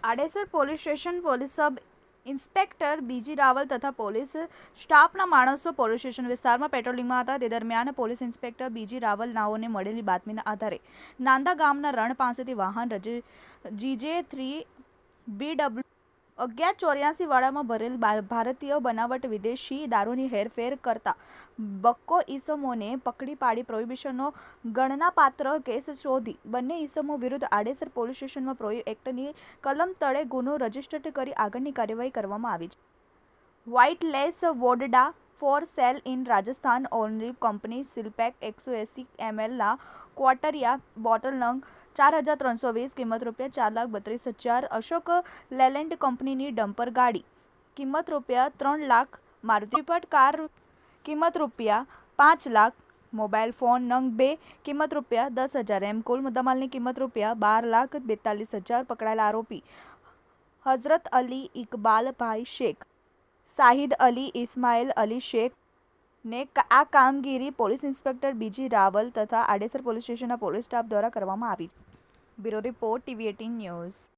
Adesar police station police sub inspector B G Raval police સ્ટાફના માણસો police station વિસ્તારમાં પેટ્રોલિંગમાં હતા. તે દરમિયાન પોલીસ ઇન્સ્પેક્ટર બીજી રાવલ નાઓને મળેલી બાતમીના આધારે નાંદા ગામના રણ પાસેથી વાહન રજી જીજે થ્રી બી ડબલ્યુ અગિયાર ચોર્યાસી વાળામાં ભરેલ ભારતીય બનાવટ વિદેશી દારૂની હેરફેર કરતા બક્કો ઈસમોને પકડી પાડી પ્રોહિબિશનનો ગણનાપાત્ર કેસ શોધી બંને ઈસમો વિરુદ્ધ આડેસર પોલીસ સ્ટેશનમાં પ્રોહી એક્ટની કલમ તળે ગુનો રજીસ્ટર્ડ કરી આગળની કાર્યવાહી કરવામાં આવી છે. Whitelace vodka for sale in Rajasthan only company seal pack એકસો એંસી એમએલના ક્વાટરિયા બોટલ નંગ ચાર હજાર ત્રણસો વીસ કિંમત રૂપિયા ચાર લાખ બત્રીસ હજાર. અશોક લેલેન્ડ કંપનીની ડમ્પર ગાડી કિંમત રૂપિયા ત્રણ લાખ. મારુતિ પટ કાર કિંમત રૂપિયા પાંચ લાખ. મોબાઈલ ફોન નંગ બે કિંમત રૂપિયા દસ હજાર. એમ કુલ મુદ્દામાલની કિંમત રૂપિયા બાર લાખ બેતાલીસ હજાર પકડાયેલા આરોપી હઝરત અલી ઇકબાલભાઈ શેખ. શાહિદ અલી ઇસ્માઇલ અલી શેખ ને આ કામગીરી police inspector B G Raval Adesar police સ્ટેશનના પોલીસ સ્ટાફ દ્વારા કરવામાં આવી. Bureau report TV eighteen news.